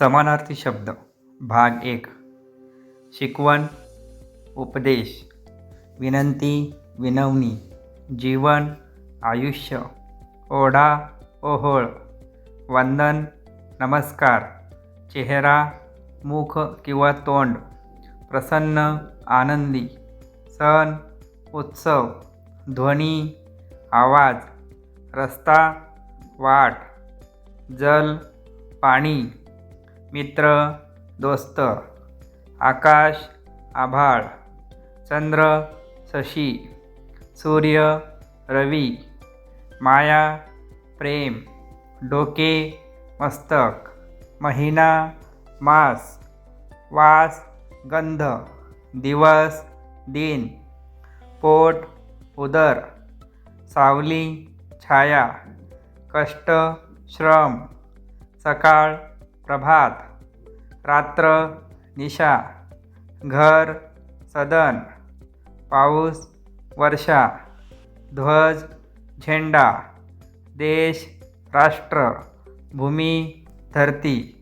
समानार्थी शब्द भाग एक. शिकवण उपदेश विनंती विनवणी जीवन आयुष्य ओढा ओहोळ वंदन नमस्कार चेहरा मुख किंवा तोंड प्रसन्न आनंदी सण उत्सव ध्वनी आवाज रस्ता वाट जल पाणी मित्र दोस्त आकाश आभाळ चंद्र शशी सूर्य रवी माया प्रेम डोके मस्तक महिना मास वास गंध दिवस दिन पोट उदर सावली छाया कष्ट श्रम सकाळ प्रभात रात्र निशा घर सदन पाऊस वर्षा ध्वज झेंडा देश राष्ट्र भूमी धरती.